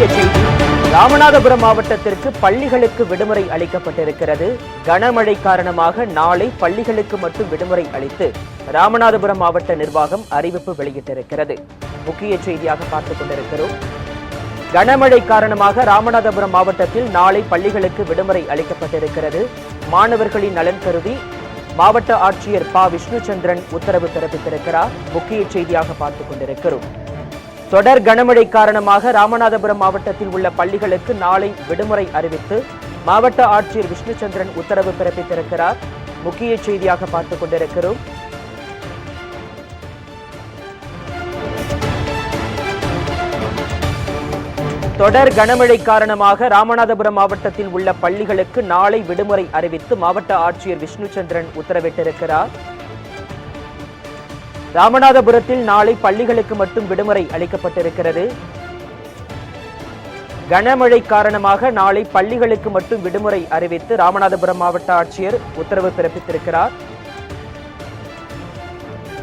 முக்கிய செய்தி. ராமநாதபுரம் மாவட்டத்திற்கு பள்ளிகளுக்கு விடுமுறை அளிக்கப்பட்டிருக்கிறது. கனமழை காரணமாக நாளை பள்ளிகளுக்கு மட்டும் விடுமுறை அளித்து ராமநாதபுரம் மாவட்ட நிர்வாகம் அறிவிப்பு வெளியிட்டிருக்கிறது. முக்கிய செய்தியாக பார்த்துக் கொண்டிருக்கிறோம். கனமழை காரணமாக ராமநாதபுரம் மாவட்டத்தில் நாளை பள்ளிகளுக்கு விடுமுறை அளிக்கப்பட்டிருக்கிறது. மாணவர்களின் நலன் கருதி மாவட்ட ஆட்சியர் ப. விஷ்ணுச்சந்திரன் உத்தரவு பிறப்பித்திருக்கிறார். முக்கிய செய்தியாக பார்த்துக் கொண்டிருக்கிறோம். தொடர் கனமழை காரணமாக ராமநாதபுரம் மாவட்டத்தில் உள்ள பள்ளிகளுக்கு நாளை விடுமுறை அறிவித்து மாவட்ட ஆட்சியர் விஷ்ணுச்சந்திரன் உத்தரவு பிறப்பித்திருக்கிறார். முக்கிய செய்தியாக பார்த்துக் கொண்டிருக்கிறோம். தொடர் கனமழை காரணமாக ராமநாதபுரம் மாவட்டத்தில் உள்ள பள்ளிகளுக்கு நாளை விடுமுறை அறிவித்து மாவட்ட ஆட்சியர் விஷ்ணுச்சந்திரன் உத்தரவிட்டிருக்கிறார். ராமநாதபுரத்தில் நாளை பள்ளிகளுக்கு மட்டும் விடுமுறை அளிக்கப்பட்டிருக்கிறது. கனமழை காரணமாக நாளை பள்ளிகளுக்கு மட்டும் விடுமுறை அறிவித்து ராமநாதபுரம் மாவட்ட ஆட்சியர் உத்தரவு பிறப்பித்திருக்கிறார்.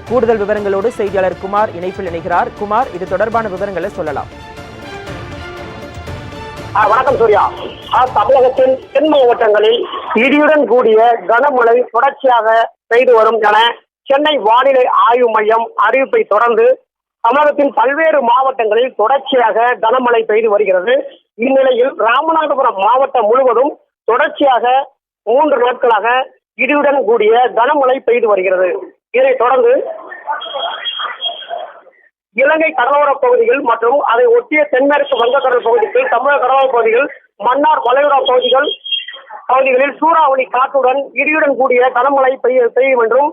கூடுதல் விவரங்களோடு செய்தியாளர் குமார் இணைப்பில் இணைகிறார். குமார் இது தொடர்பான விவரங்களை சொல்லலாம். வணக்கம் சூர்யா. தமிழகத்தின் தென் மாவட்டங்களில் இடியுடன் கூடிய கனமழை தொடர்ச்சியாக பெய்து வரும் என சென்னை வானிலை ஆய்வு மையம் அறிவிப்பை தொடர்ந்து தமிழகத்தின் பல்வேறு மாவட்டங்களில் தொடர்ச்சியாக கனமழை பெய்து வருகிறது. இந்நிலையில் ராமநாதபுரம் மாவட்டம் முழுவதும் தொடர்ச்சியாக மூன்று நாட்களாக இடியுடன் கூடிய கனமழை பெய்து வருகிறது. இதை தொடர்ந்து இலங்கை கடலோர பகுதிகள் மற்றும் அதை ஒட்டிய தென்மேற்கு வங்கக்கடல் பகுதிகள் தமிழக கடலோர பகுதிகள் மன்னார் வளைகுடா பகுதிகள் பகுதிகளில் சூறாவளி காற்றுடன் இடியுடன் கூடிய கனமழை பெய்ய பெய்யும் என்றும்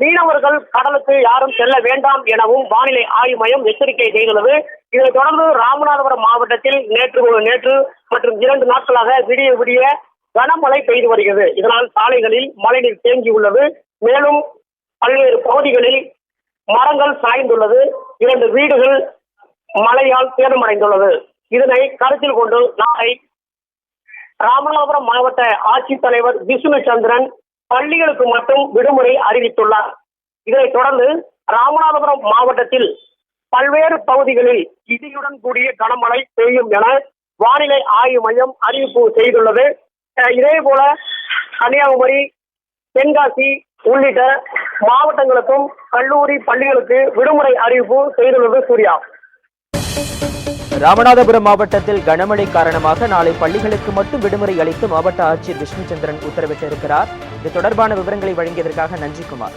மீனவர்கள் கடலுக்கு யாரும் செல்ல வேண்டாம் எனவும் வானிலை ஆய்வு மையம் எச்சரிக்கை செய்துள்ளது. இதனைத் தொடர்ந்து ராமநாதபுரம் மாவட்டத்தில் நேற்று நேற்று மற்றும் இரண்டு நாட்களாக விடிய விடிய கனமழை பெய்து வருகிறது. இதனால் சாலைகளில் மழைநீர் தேங்கியுள்ளது. மேலும் பல்வேறு பகுதிகளில் மரங்கள் சாய்ந்துள்ளது. இரண்டு வீடுகள் மழையால் சேதமடைந்துள்ளது. இதனை கருத்தில் கொண்டு நாளை ராமநாதபுரம் மாவட்ட ஆட்சித்தலைவர் விஷ்ணு சந்திரன் பள்ளிகளுக்கு மட்டும் விடுமுறை அறிவித்துள்ளார். இதைத் தொடர்ந்து ராமநாதபுரம் மாவட்டத்தில் பல்வேறு பகுதிகளில் இடியுடன் கூடிய கனமழை பெய்யும் என வானிலை ஆய்வு மையம் அறிவிப்பு செய்துள்ளது. இதே போல கன்னியாகுமரி தென்காசி உள்ளிட்ட மாவட்டங்களுக்கும் கல்லூரி பள்ளிகளுக்கு விடுமுறை அறிவிப்பு செய்துள்ளது சூர்யா. ராமநாதபுரம் மாவட்டத்தில் கனமழை காரணமாக நாளை பள்ளிகளுக்கு மட்டும் விடுமுறை அளித்து மாவட்ட ஆட்சியர் விஷ்ணுச்சந்திரன் உத்தரவிட்டிருக்கிறார். இது தொடர்பான விவரங்களை வழங்கியதற்காக நன்றி குமார்.